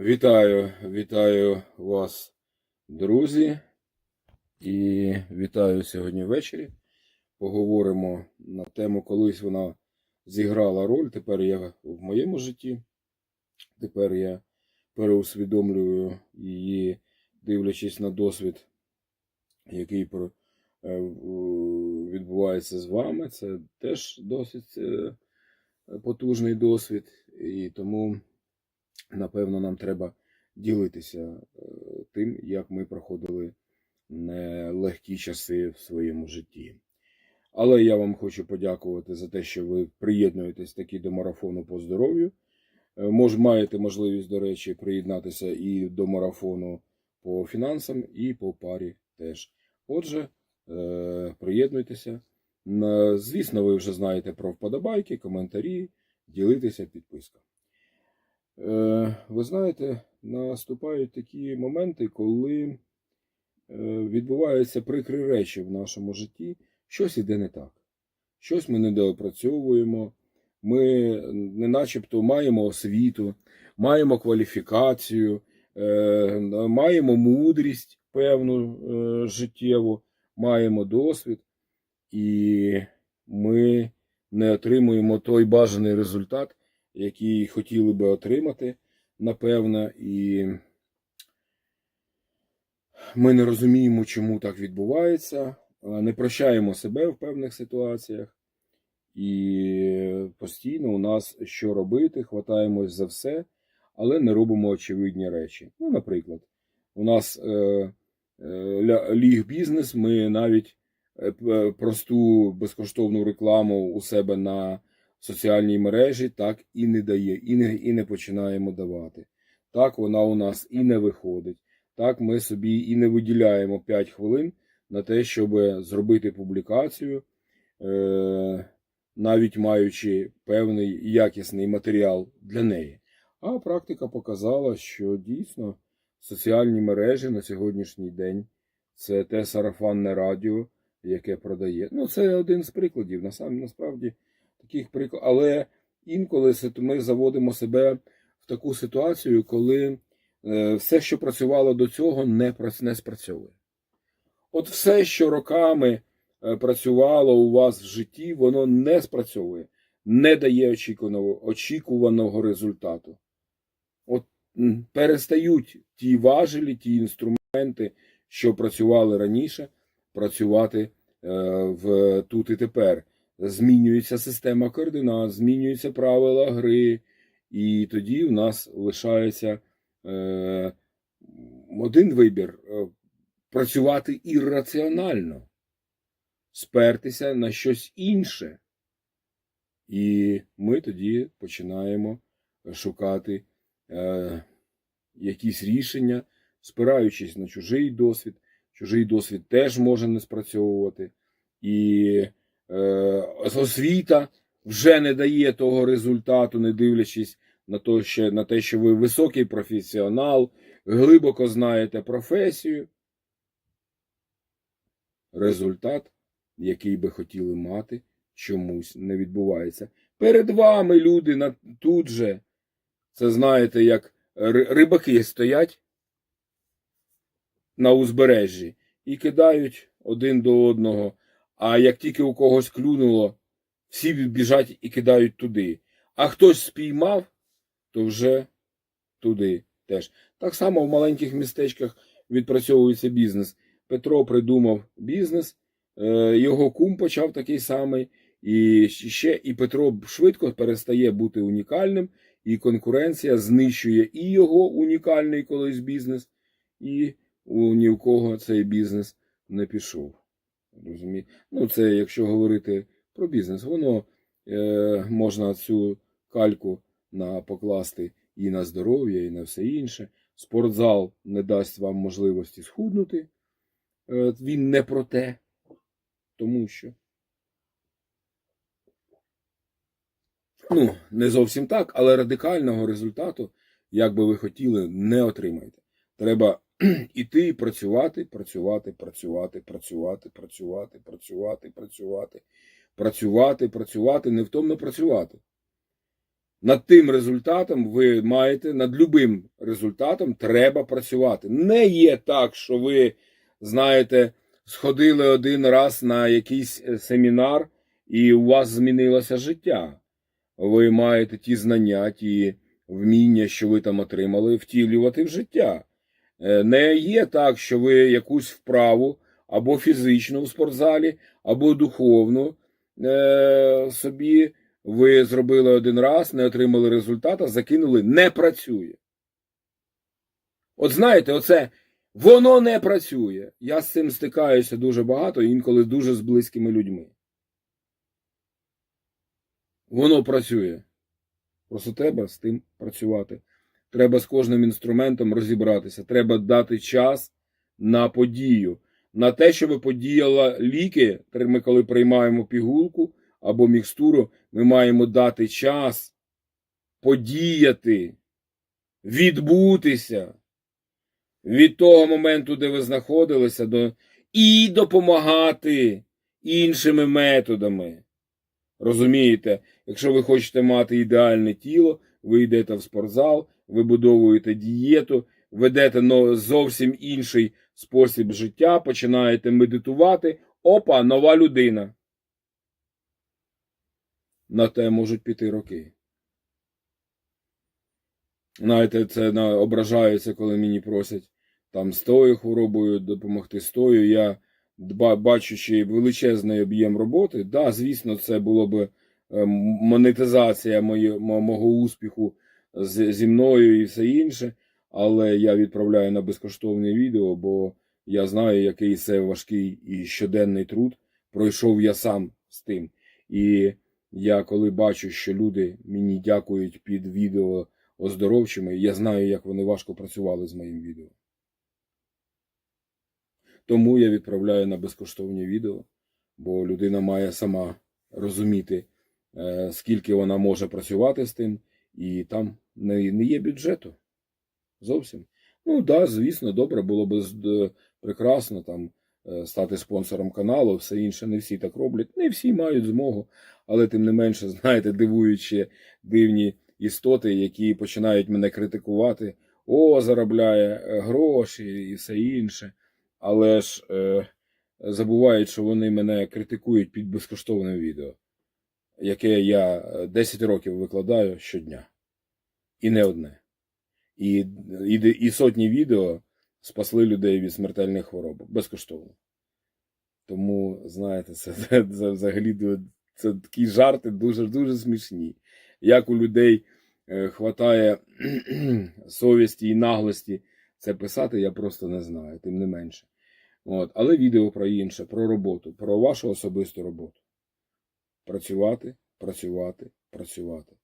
Вітаю, вітаю вас, друзі, і вітаю сьогодні ввечері. Поговоримо на тему, колись вона зіграла роль. Тепер я в моєму житті. Тепер я переусвідомлюю її, дивлячись на досвід, який е, відбувається з вами. Це теж досить е, потужний досвід, і тому напевно, нам треба ділитися е, тим, як ми проходили нелегкі часи в своєму житті. Але я вам хочу подякувати за те, що ви приєднуєтесь таки до марафону по здоров'ю. Е, Мож, маєте можливість, до речі, приєднатися і до марафону по фінансам, і по парі теж. Отже, е, приєднуйтеся. Звісно, ви вже знаєте про вподобайки, коментарі, ділитися, підписка. Е, Ви знаєте, наступають такі моменти, коли е, відбуваються прикрі речі в нашому житті, щось іде не так. Щось ми недоопрацьовуємо, ми не начебто маємо освіту, маємо кваліфікацію, е, маємо мудрість певну життєву, маємо досвід, і ми не отримуємо той бажаний результат, який хотіли би отримати, напевно, і ми не розуміємо, чому так відбувається, е, не прощаємо себе в певних ситуаціях, і постійно у нас що робити, хватаємось за все, але не робимо очевидні речі. Ну, наприклад, у нас е, е, ліг бізнес, ми навіть е, просту безкоштовну рекламу у себе на соціальній мережі так і не дає, і не, і не починаємо давати. Так вона у нас і не виходить. Так ми собі і не виділяємо 5 хвилин на те, щоб зробити публікацію, е, навіть маючи певний якісний матеріал для неї. А практика показала, що дійсно соціальні мережі на сьогоднішній день це те сарафанне радіо, яке продає. Ну, це один з прикладів. Насправді таких прикладів. Але інколи ми заводимо себе в таку ситуацію, коли е, все, що працювало до цього, не, не спрацьовує. От все, що роками е, працювало у вас в житті, воно не спрацьовує, не дає очікуваного, очікуваного результату. От перестають ті важелі, ті інструменти, що працювали раніше, працювати е, в тут і тепер. Змінюється система координат, змінюються правила гри, і тоді в нас лишається е, один вибір е, працювати ірраціонально, спертися на щось інше. І ми тоді починаємо шукати е, якісь рішення, спираючись на чужий досвід. Чужий досвід теж може не спрацьовувати. І освіта вже не дає того результату, не дивлячись на те, що, на те, що ви високий професіонал, глибоко знаєте професію. Результат, який би хотіли мати, чомусь не відбувається. Перед вами люди тут же, це знаєте, як рибаки стоять на узбережжі і кидають один до одного. А як тільки у когось клюнуло, всі біжать і кидають туди. А хтось спіймав, то вже туди теж. Так само в маленьких містечках відпрацьовується бізнес. Петро придумав бізнес, е, його кум почав такий самий, і ще і Петро швидко перестає бути унікальним, і конкуренція знищує і його унікальний колись бізнес, і ні в кого цей бізнес не пішов. Розумієте? Ну, це якщо говорити про бізнес, воно е, можна цю кальку на, покласти і на здоров'я, і на все інше. Спортзал не дасть вам можливості схуднути. Е, він не про те, тому що. Ну, не зовсім так, але радикального результату, як би ви хотіли, не отримаєте. Треба іти і працювати, працювати, працювати, працювати, працювати, працювати, працювати, працювати, працювати, невтомно працювати. над тим результатом ви маєте, над любим результатом треба працювати. Не є так, що ви, знаєте, сходили один раз на якийсь е, семінар, і у вас змінилося життя. Ви маєте ті знання, ті вміння, що ви там отримали, втілювати в життя. Е, Не є так, що ви якусь вправу або фізичну в спортзалі, або духовну е, собі ви зробили один раз, не отримали результата, закинули, не працює. От знаєте, оце воно не працює. Я з цим стикаюся дуже багато, інколи дуже з близькими людьми. Воно працює. Просто треба з тим працювати. Треба з кожним інструментом розібратися. Треба дати час на подію. На те, щоб подіяла ліки, ми коли приймаємо пігулку або мікстуру, ми маємо дати час подіяти, відбутися від того моменту, де ви знаходилися, до... і допомагати іншими методами. Розумієте, якщо ви хочете мати ідеальне тіло, ви йдете в спортзал, вибудовуєте дієту, ведете зовсім інший спосіб життя, починаєте медитувати. Опа, нова людина. На те можуть піти роки. Знаєте, це на, ображаються, коли мені просять там з тою хворобою допомогти з тою. Я бачучи величезний об'єм роботи, да, звісно, це було б е, монетизація мого успіху зі мною і все інше. Але я відправляю на безкоштовне відео, бо я знаю, який це важкий і щоденний труд. Пройшов я сам з тим. І я коли бачу, що люди мені дякують під відео оздоровчими, я знаю, як вони важко працювали з моїм відео. Тому я відправляю на безкоштовні відео, бо людина має сама розуміти, е, скільки вона може працювати з тим, і там не, не є бюджету. Зовсім. Ну да, звісно, добре, було б прекрасно там е, стати спонсором каналу, все інше, не всі так роблять, не всі мають змогу, але тим не менше, знаєте, дивуючи дивні істоти, які починають мене критикувати, о, заробляє е, гроші і все інше. Але ж е, забувають, що вони мене критикують під безкоштовним відео, яке я е, 10 років викладаю щодня. І не одне. І, і, і сотні відео спасли людей від смертельних хвороб безкоштовно. Тому, знаєте, це, це, це взагалі це такі жарти дуже дуже смішні. Як у людей е, хватає совісті і наглості це писати, я просто не знаю, тим не менше. От. Але відео про інше, про роботу, про вашу особисту роботу. Працювати, працювати, працювати.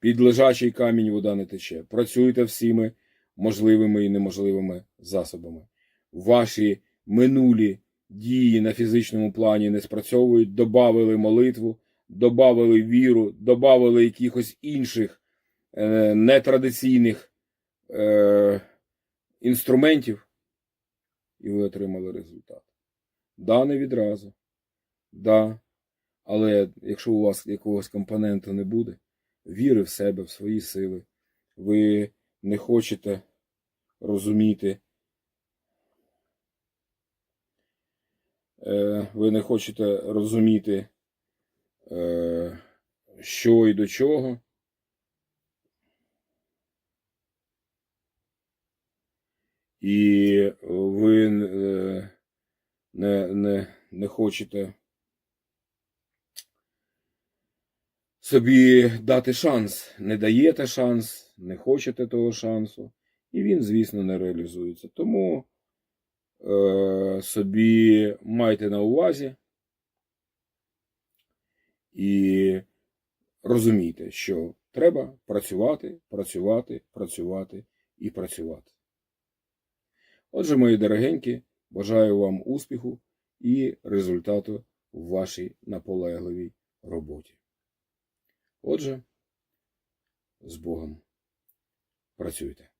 Під лежачий камінь вода не тече. Працюйте всіми можливими і неможливими засобами. Ваші минулі дії на фізичному плані не спрацьовують, добавили молитву, добавили віру, добавили якихось інших е, нетрадиційних е, інструментів, і ви отримали результат. Да, не відразу. Да. Але якщо у вас якогось компоненту не буде, віри в себе, в свої сили, ви не хочете розуміти, е, ви не хочете розуміти, е, що і до чого. І ви е, не, не, не хочете собі дати шанс, не даєте шанс, не хочете того шансу, і він, звісно, не реалізується. Тому е, собі майте на увазі і розумійте, що треба працювати, працювати, працювати і працювати. Отже, мої дорогенькі, бажаю вам успіху і результату в вашій наполегливій роботі. Отже, з Богом працюйте.